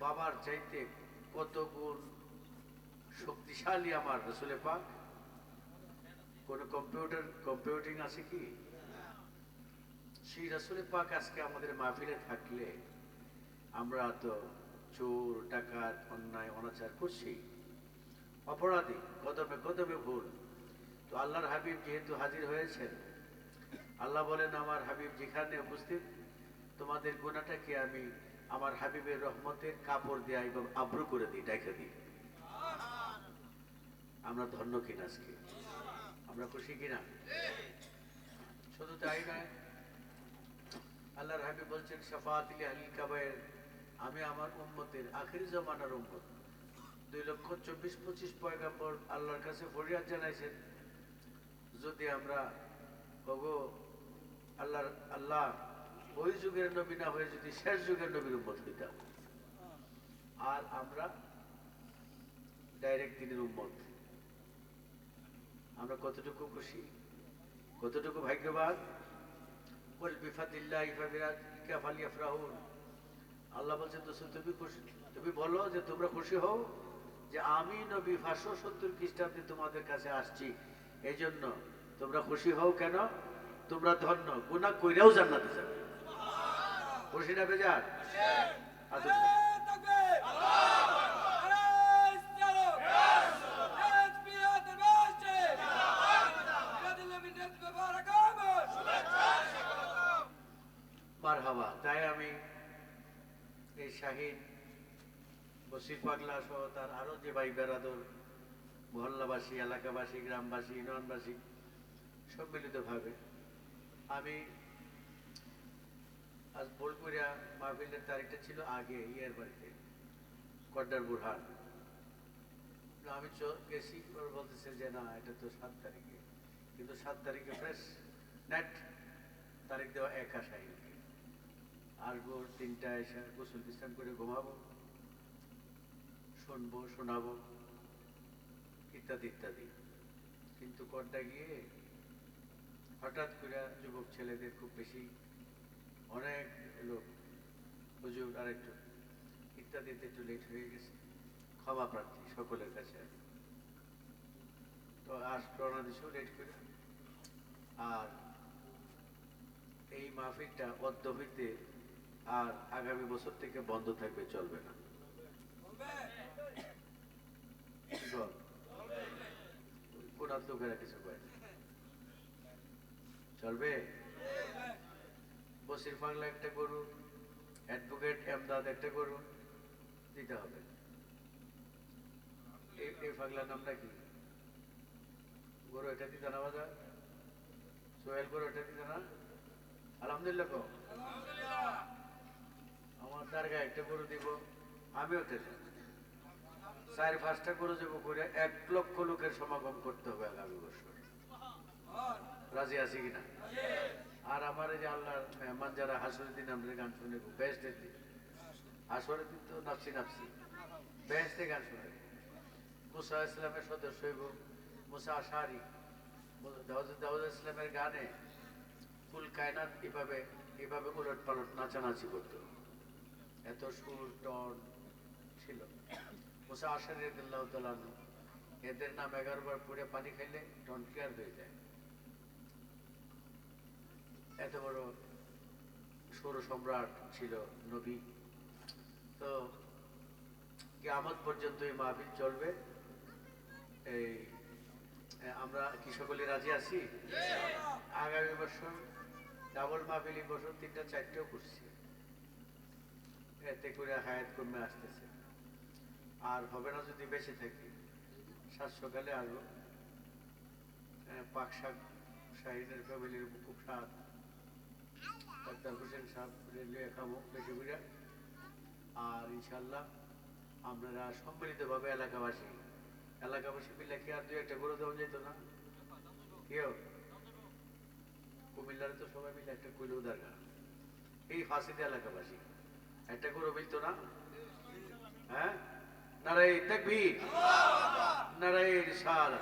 বাবার চাইতে কত গুণ শক্তিশালী আমার রসুলে পাক? কোনো কম্পিউটার, কম্পিউটিং আছে কি? সেই রসুলে পাক আজকে আমাদের মাহফিলে থাকলে আমরা তো চোর, ডাকাত, অন্যায়, অনাচার করছি। অপরাধী, কদমে কদমে ভুল। তো আল্লাহর হাবিব যেহেতু হাজির হয়েছেন, আল্লাহ বলেন, আমার হাবিব যেখানে উপস্থিত, তোমাদের গোনাটাকে আমি আমার হাবিবের রহমতের কাপড় দিয়ে এবং আব্রু করে দিই ডেকে দিই। আমরা ধন্য কিনা আজকে? আমরা খুশি কিনা? শুধু তাই নয়, আল্লাহর হাবিব বলছেন শাফাত আলিল কাবায়ের। আমি আমার উম্মতের আখির জমানার উম্মত। দুই লক্ষ চব্বিশ পঁচিশ পয়গাম্বর আল্লাহর কাছে ফরিয়াদ জানাইছেন, যদি আমরা, ওগো আল্লাহর, আল্লাহ ওই যুগের নবী না হয়ে যদি শেষ যুগের নবীর উম্মত হইতাম। আর আমরা ডাইরেক্ট দিনের উম্মত। আমরা কতটুকু খুশি, কতটুকু ভাগ্যবান। আল্লাহ বলছেন তো তুমি খুশি, তুমি বলো যে তোমরা খুশি হও যে আমি নবী পাঁচশো সত্তর খ্রিস্টাব্দে তোমাদের কাছে আসছি। এই জন্য তোমরা খুশি হও কেন? তোমরা ধন্য গুণা কইরাও জান্নাতে যাবে। খুশি না বেজার? মারহাবা। তাই আমি এই শাহিন বসির পাগলা সহ তার আরও যে ভাই বেরাদর মহল্লাবাসী এলাকাবাসী গ্রামবাসী ইউনিয়নবাসী সম্মিলিতভাবে আমি আজ বোলপুরিয়া মাহফিলের তারিখটা ছিল আগে, ইয়ের বাড়িতে কড্ডার বুরহান। আমি গেছি, ওর বলতেছে যে না, এটা তো সাত তারিখে। কিন্তু সাত তারিখে ফ্রেশ নেট তারিখ দেওয়া একা আর ভোর তিনটায় এসে গোসল বিশ্রাম করে ঘুমাবো, শুনব, শোনাবো, ইত্যাদি ইত্যাদি। কিন্তু কড্ডা গিয়ে হঠাৎ করে যুবক ছেলেদের খুব বেশি অনেক লোক, হুজুর আরেকটু ইত্যাদিতে একটু লেট হয়ে গেছে ক্ষমা প্রার্থী সকলের কাছে আর। তো আজ রওনা দিছেও লেট করে আর এই মাহফিলটা অদ্য হইতে আর আগামী বছর থেকে বন্ধ থাকবে, চলবে না? কোন লোকেরা কিছু না। চলবে বসির পাগলা একটা গরু অ্যাডভোকেট এমদাদ একটা গরু দিতে হবে। এই এই নামটা কি? গরু এটা দিতে না বাজা সোহেল গরু এটা দিতে না? আলহামদুলিল্লাহ কও। আমার দারগা একটা গরু দিব আমি ওটা চার পাঁচটা গরু যাব করে এক লক্ষ লোকের সমাগম করতে হবে আগামী বছর। রাজি আছি কিনা আর আমার এই যে আল্লাহর মেহমান যারা হাসরের দিন আমাদের গান শুনে বেহেস্টের দিন হাসরের দিন তো নাপসি নাপসি বেহেস্টে গান শুনে। মুসা ইসলামের সদস্য হইব, মুসা আশারি। দাউদ ইসলামের গানে ফুল কায়নাত এভাবে এভাবে উলট পালট নাচানাচি করতো। এত সুর, টন ছিল। মুসা আশারি রাদিয়াল্লাহু তাআলা এদের নাম এগারো বার পড়ে পানি খাইলে টন ক্লিয়ার হয়ে যায়। এত বড় সৌর সম্রাট ছিল নবী। তো কিয়ামত পর্যন্ত এই মাহফিল চলবে। এই আমরা কি সকলে রাজি আছি? আগামী বছর ডাবল মাহফিল এই বছর তিনটা চারটেও করছি। এতে করে হায়াত কমে আসতেছে। আর হবে না যদি বেঁচে থাকি। সাত সকালে আসব। আহ, পাক শাক শাহিনের ফ্যামিলির খুব স্বাদ ডাক্তার হোসেন সাহেব রেলওয়ে খাব বেশি করে আর ইনশাল্লাহ আপনারা সম্মিলিতভাবে এলাকাবাসী এলাকাবাসী মিলে কি আর দু একটা গরু দেওয়া যেত না? কেউ কুমিল্লার তো সবাই মিলে একটা কইল উদারগা এই ফাঁসিতে এলাকাবাসী, একটা গরু মিলতো না? হ্যাঁ? নারাই তাকবীর। নারাই রিসাল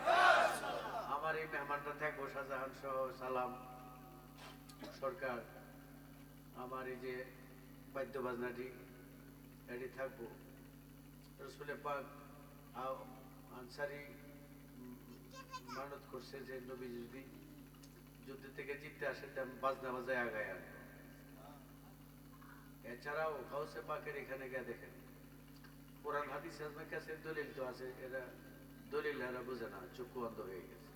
আমার এই মেহমানরা থাকব শাহজাহান সহ সালাম সরকার। আমার এই যে বাদ্য বাজনাটি এটি থাকব। রসুলে পাক আনসারি মানত করছে যে নবী যদি যুদ্ধ থেকে জিততে আসে তেমন বাজনা বাজায় আগায় আনব। এছাড়াও গাউসে পাকের এখানে গিয়ে দেখেন, কোরআন, হাদিস কাছে দলিল তো আছে, এরা দলিল এরা বুঝে না, চক্ষু অন্ধ হয়ে গেছে।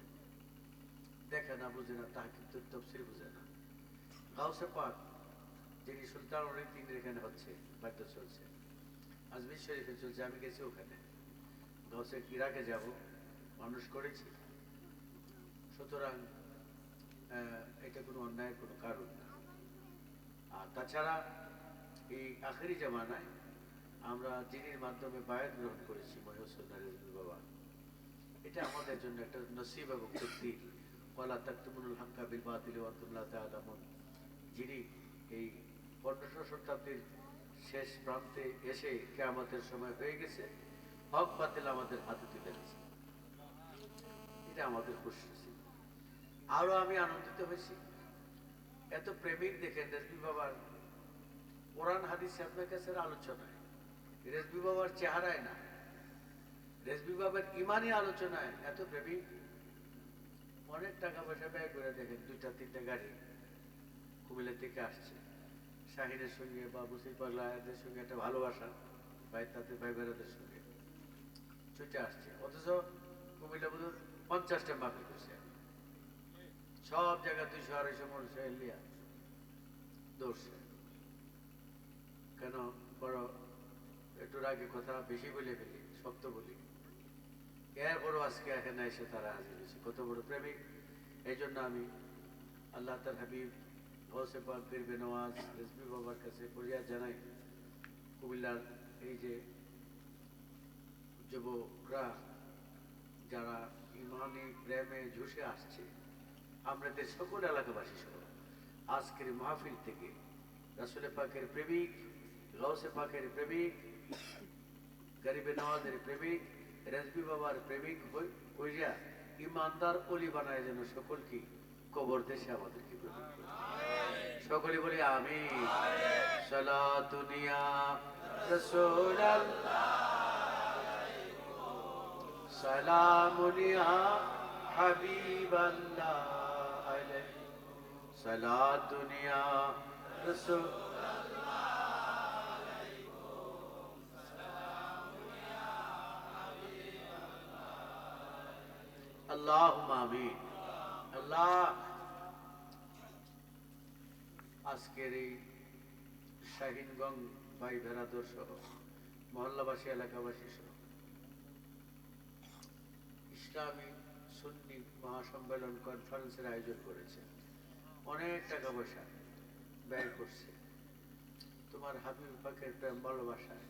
দেখে না, বুঝে না তাহা কিন্তু তফসির বুঝে না। গাউসে পাক যিনি সুলতান অনেক দিন এখানে হচ্ছে বাদ্য চলছে। আজমির শরীফে চলছে, আমি গেছি ওখানে। গাউসে ইরাকে যাব, মানুষ করেছি। সুতরাং এটা কোনো অন্যায়ের কোনো কারণ না। আর তাছাড়া, এই আখেরি জামানায় আমরা যিনির মাধ্যমে বায়াত গ্রহণ করেছি রেজবুল বাবা। এটা আমাদের জন্য একটা নসিব এবং তৃপ্তি ওয়ালা তাকতুমুল হাক্কা বিল বাতিল ওয়া আনতুম লা যিনি এই পনেরোশো শতাব্দীর শেষ প্রান্তে এসে কেয়ামতের সময় হয়ে গেছে, হক বাতিল আমাদের হাতে তুলে গেছে এটা আমাদের খুশি ছিল। আরও আমি আনন্দিত হয়েছি। এত প্রেমিক দেখেন রেজবি বাবার। কোরআন, হাদিস আপনার কাছে আলোচনায় রেজবি বাবার চেহারায় না। রেজবি বাবার ইমানি আলোচনায় এত প্রেমিক। অনেক টাকা পয়সা ব্যয় করে দেখেন দুইটা, তিনটা গাড়ি কুমিল্লা থেকে আসছে। শাহিনের সঙ্গে বা মুসির পাগলাদের সঙ্গে একটা ভালোবাসা ভাই তাদের, ভাই বেড়াদের সঙ্গে। ছুটে আসছে। অথচ কুমিল্লা বুধ পঞ্চাশটা মাফি করছে। সব জায়গায় দুইশো, আড়াইশো মানুষ এলিয়া দৌড়ছে কেন? বড় একটু আগে কথা বেশি বলে ফেলি, শক্ত বলি। এরপরও আজকে এখানে এসে তারা হাজির হয়েছে। কত বড় প্রেমিক। এই জন্য আমি আল্লাহ তার হাবিব গৌসে পাক বীরবে নওয়াজ রেসবি বাবার কাছে ফরিয়াদ জানাই, কুমিল্লার এই যে যুবকরা, যারা ইমানি প্রেমে ঝুসে আসছে আমাদের সকল এলাকাবাসী সহ আজকের মাহফিল থেকে রাসুলে পাকের প্রেমিক গৌসে পাকের প্রেমিক, গরিবে নওয়াজের প্রেমিক রেজবি বাবার প্রেমিক হইয়া ইমানদার অলি বানায় যেন সকলকে কবর দেশে আমাদেরকে গ্রহণ করে। সকলে বলি আমি। সালা দুনিয়া রসুল সালামুনিয়া হাবিব আল্লাহ সালা দুনিয়া রসুল আল্লাহ আমিন। আল্লাহ আজকের এই শাহিনগঞ্জ ভাই ভেরাদর সহ, মহল্লাবাসী, এলাকাবাসী সহ, ইসলামী সুন্নি মহাসম্মেলন কনফারেন্সের আয়োজন করেছে। অনেক টাকা পয়সা ব্যয় করছে। তোমার হাবিব পাকের প্রেম ভালোবাসায়।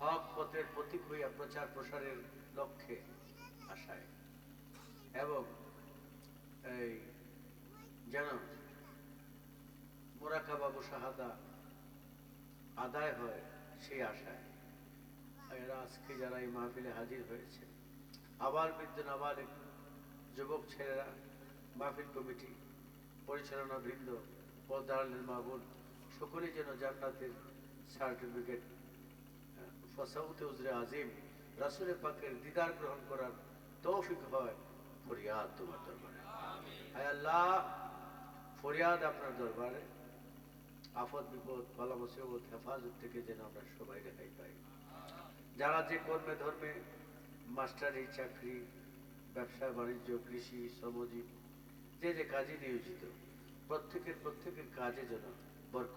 হক পথের প্রতীক হইয়া প্রচার প্রসারের লক্ষ্যে আশায় এবং এই যেন মোরাকা বাবু শাহাদা আদায় হয় সেই আশায়। এরা আজকে যারা এই মাহফিলে হাজির হয়েছে আবার বৃদ্ধ নাবালিক যুবক ছেলেরা মাহফিল কমিটি পরিচালনা বৃন্দ পদারালের মাহবুল সকলেই যেন জান্নাতের সার্টিফিকেট ফসাউতে উজরে আজিম রাসুলের পাকের দিদার গ্রহণ করার তৌফিক হয় ফরিয়াদ তোমার দরবারে। হায় আল্লাহ ফরিয়াদ আপনার দরবারে। আফত, বিপদ, বালা, মুসিবত, হেফাজত থেকে যেন আমরা সবাই রেহাই পাই। যারা যে কর্মে, ধর্মে, মাস্টারি, চাকরি, ব্যবসা, বাণিজ্য, কৃষি, শ্রমজীব, যে যে কাজে নিয়োজিত, প্রত্যেকের প্রত্যেকের কাজে যেন বরকত